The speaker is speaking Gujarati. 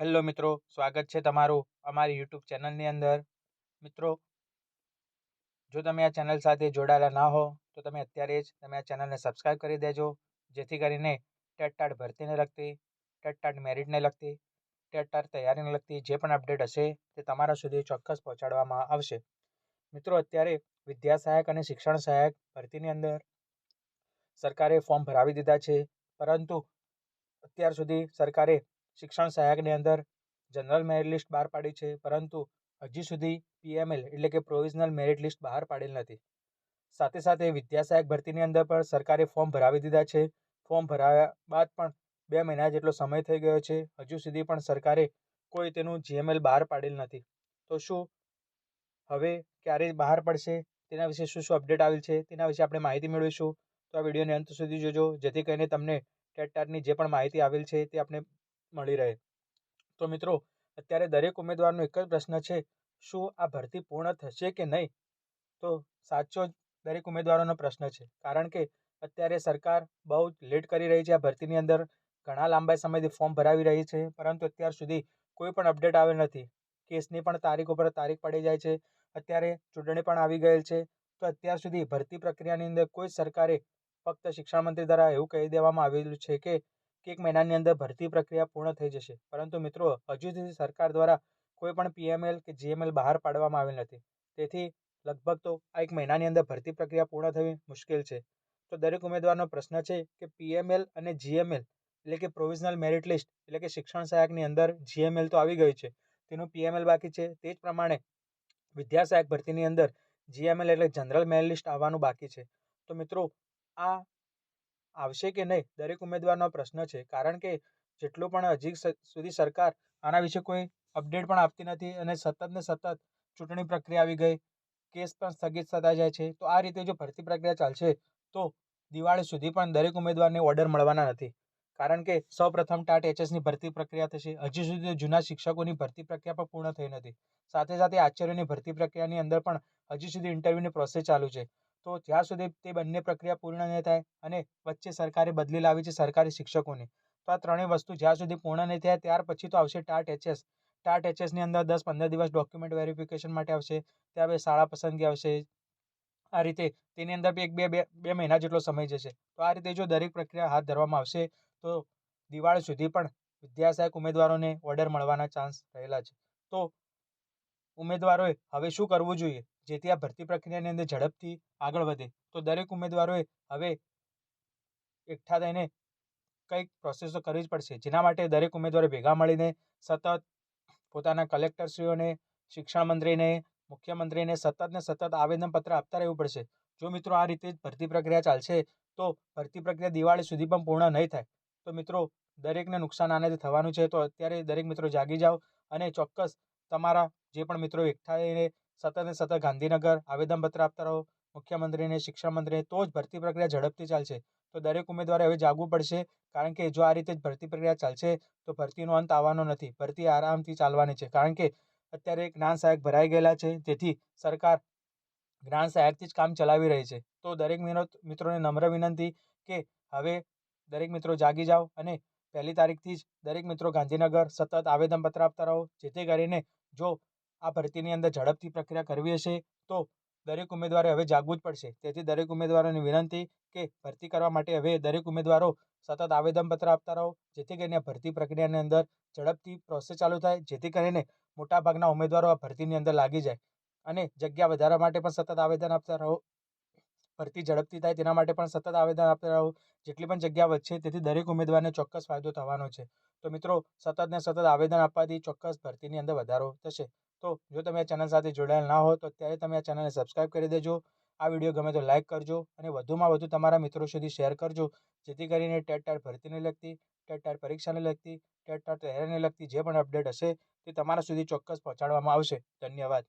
હેલો મિત્રો, સ્વાગત છે તમારું અમારી યુટ્યુબ ચેનલની અંદર. મિત્રો, જો તમે આ ચેનલ સાથે જોડાયેલા ના હો, તો તમે અત્યારે જ તમે આ ચેનલને સબસ્ક્રાઈબ કરી દેજો, જેથી કરીને ટેટ ટાટ ભરતીને લગતી, ટેટ ટાટ મેરિટને લગતી, ટેટ ટાટ તૈયારીને લગતી જે પણ અપડેટ હશે, તે તમારા સુધી ચોક્કસ પહોંચાડવામાં આવશે. મિત્રો, અત્યારે વિદ્યા સહાયક અને શિક્ષણ સહાયક ભરતીની અંદર સરકારે ફોર્મ ભરાવી દીધા છે, પરંતુ અત્યાર સુધી સરકારે શિક્ષણ સહાયકની અંદર જનરલ મેરિટ લિસ્ટ બહાર પાડી છે, પરંતુ હજી સુધી પીએમએલ એટલે કે પ્રોવિઝનલ મેરિટ લિસ્ટ બહાર પાડેલ નથી. સાથે સાથે વિદ્યા સહાયક ભરતીની અંદર પણ સરકારે ફોર્મ ભરાવી દીધા છે. ફોર્મ ભરાવ્યા બાદ પણ બે મહિના જેટલો સમય થઈ ગયો છે, હજુ સુધી પણ સરકારે કોઈ તેનું જીએમએલ બહાર પાડેલ નથી. તો શું હવે ક્યારે બહાર પડશે? તેના વિશે શું શું અપડેટ આવેલ છે? તેના વિશે આપણે માહિતી મેળવીશું. તો આ વિડીયોને અંત સુધી જોજો, જેથી કરીને તમને ટેટટાટની જે પણ માહિતી આવેલ છે તે આપણે મળી રહે. તો મિત્રો, અત્યારે દરેક ઉમેદવારનો એક જ પ્રશ્ન છે, શું આ ભરતી પૂર્ણ થશે કે નહીં? તો સાચો જ દરેક ઉમેદવારોનો પ્રશ્ન છે, કારણ કે અત્યારે સરકાર બહુ લેટ કરી રહી છે આ ભરતીની અંદર. ઘણા લાંબા સમયથી ફોર્મ ભરાવી રહી છે, પરંતુ અત્યાર સુધી કોઈ પણ અપડેટ આવેલ નથી. કેસની પણ તારીખ ઉપર તારીખ પડી જાય છે, અત્યારે ચૂંટણી પણ આવી ગયેલ છે. તો અત્યાર સુધી ભરતી પ્રક્રિયાની અંદર કોઈ સરકારે ફક્ત શિક્ષણ મંત્રી દ્વારા એવું કહી દેવામાં આવેલું છે કે કે એક મહિનાની અંદર ભરતી પ્રક્રિયા પૂર્ણ થઈ જશે. પરંતુ મિત્રો, હજુ સુધી સરકાર દ્વારા કોઈ પણ પીએમએલ કે જીએમએલ બહાર પાડવામાં આવેલ નથી. તેથી લગભગ તો આ એક મહિનાની અંદર ભરતી પ્રક્રિયા પૂર્ણ થવી મુશ્કેલ છે. તો દરેક ઉમેદવારનો પ્રશ્ન છે કે પીએમએલ અને જીએમએલ એટલે કે પ્રોવિઝનલ મેરિટ લિસ્ટ એટલે કે શિક્ષણ સહાયકની અંદર જીએમએલ તો આવી ગયું છે. તેનું પીએમએલ બાકી છે. તે જ પ્રમાણે વિદ્યા સહાયક ભરતીની અંદર જીએમએલ એટલે જનરલ મેરિટ લિસ્ટ આવવાનું બાકી છે. તો મિત્રો, આ આવશે કે નહીં? દરેક ઉમેદવારનો પ્રશ્ન છે. કારણ કે જેટલું પણ હજી સુધી સરકાર આના વિશે કોઈ અપડેટ પણ આપતી નથી અને સતત ને સતત ચૂંટણી પ્રક્રિયા આવી ગઈ, કેસ પણ સ્થગિત થતા જાય છે. તો આ રીતે જો ભરતી પ્રક્રિયા ચાલશે, તો દિવાળી સુધી પણ દરેક ઉમેદવારને ઓર્ડર મળવાના નથી. કારણ કે સૌપ્રથમ ટાટ એચએસની ભરતી પ્રક્રિયા થશે. હજી સુધી જૂના શિક્ષકોની ભરતી પ્રક્રિયા પણ પૂર્ણ થઈ નથી. સાથે સાથે આચાર્યોની ભરતી પ્રક્રિયાની અંદર પણ હજી સુધી ઇન્ટરવ્યૂની પ્રોસેસ ચાલુ છે. તો જ્યાં સુધી તે બંને પ્રક્રિયા પૂર્ણ નહીં થાય અને વચ્ચે સરકારે બદલી લાવી છે સરકારી શિક્ષકોની, તો આ ત્રણેય વસ્તુ જ્યાં સુધી પૂર્ણ નહીં થાય ત્યાર પછી તો આવશે ટાટ એચએસ. ટાટ એચએસની અંદર દસ પંદર દિવસ ડોક્યુમેન્ટ વેરિફિકેશન માટે આવશે, ત્યાર પછી શાળા પસંદગી આવશે. આ રીતે તેની અંદર બી એક બે બે બે મહિના જેટલો સમય જશે. તો આ રીતે જો દરેક પ્રક્રિયા હાથ ધરવામાં આવશે, તો દિવાળી સુધી પણ વિદ્યાસહાયક ઉમેદવારોને ઓર્ડર મળવાના ચાન્સ રહેલા છે. તો ઉમેદવારોએ હવે શું કરવું જોઈએ? જેથી આ ભરતી પ્રક્રિયાની અંદર ઝડપથી આગળ વધે. તો દરેક ઉમેદવારોએ હવે એકઠા થઈને કંઈક પ્રોસેસ કરવી જ પડશે. જેના માટે દરેક ઉમેદવારો ભેગા મળીને સતત પોતાના કલેક્ટરશ્રીઓને શિક્ષણ મંત્રીને મુખ્યમંત્રીને સતત ને સતત આવેદનપત્ર આપતા રહેવું પડશે. જો મિત્રો આ રીતે જ ભરતી પ્રક્રિયા ચાલશે, તો ભરતી પ્રક્રિયા દિવાળી સુધી પણ પૂર્ણ નહીં થાય. તો મિત્રો, દરેકને નુકસાન આનાથી થવાનું છે. તો અત્યારે દરેક મિત્રો જાગી જાઓ અને ચોક્કસ તમારા જે પણ મિત્રો એકઠા થઈને સતત ને સતત ગાંધીનગર આવેદનપત્ર આપતા રહો, મુખ્યમંત્રીને શિક્ષણ મંત્રીને તો જ ભરતી પ્રક્રિયા ઝડપથી ચાલશે. તો દરેક ઉમેદવારે હવે જાગવું પડશે, કારણ કે જો આ રીતે જ ભરતી પ્રક્રિયા ચાલશે, તો ભરતીનો અંત આવવાનો નથી. ભરતી આરામથી ચાલવાની છે. કારણ કે અત્યારે જ્ઞાન સહાયક ભરાઈ ગયેલા છે, જેથી સરકાર જ્ઞાન સહાયકથી જ કામ ચલાવી રહી છે. તો દરેક મિત્રોને નમ્ર વિનંતી કે હવે દરેક મિત્રો જાગી જાઓ અને પહેલી તારીખથી જ દરેક મિત્રો ગાંધીનગર સતત આવેદનપત્ર આપતા રહો. જેથી કરીને જો આ ભરતીની અંદર ઝડપથી પ્રક્રિયા કરવી હશે, તો દરેક ઉમેદવારે હવે જાગવું જ પડશે. તેથી દરેક ઉમેદવારોની વિનંતી કે ભરતી કરવા માટે હવે દરેક ઉમેદવારો સતત આવેદનપત્ર આપતા રહો, જેથી કરીને ભરતી પ્રક્રિયાની અંદર ઝડપથી પ્રોસેસ ચાલુ થાય, જેથી કરીને મોટાભાગના ઉમેદવારો આ ભરતીની અંદર લાગી જાય અને જગ્યા વધારવા માટે પણ સતત આવેદન આપતા રહો. ભરતી ઝડપથી થાય તેના માટે પણ સતત આવેદન આપતા રહો. જેટલી પણ જગ્યા વધશે તેથી દરેક ઉમેદવારને ચોક્કસ ફાયદો થવાનો છે. તો મિત્રો, સતત ને સતત આવેદન આપવાથી ચોક્કસ ભરતીની અંદર વધારો થશે. તો જો તમે આ ચેનલ સાથે જોડાયેલ ના હો તો અત્યારે તમે આ ચેનલને સબસ્ક્રાઈબ કરી દેજો. આ વીડિયો ગમે તો લાઇક કરજો અને વધુમાં વધુ તમારા મિત્રો સુધી શેર કરજો. જેથી કરીને ટેટ ટાટ ભરતીને લગતી, ટેટ ટાટ પરીક્ષાને લગતી, ટેટ ટાટ તૈયારીને લગતી, જે પણ અપડેટ હશે તે તમારા સુધી ચોક્કસ પહોંચાડવામાં આવશે. ધન્યવાદ.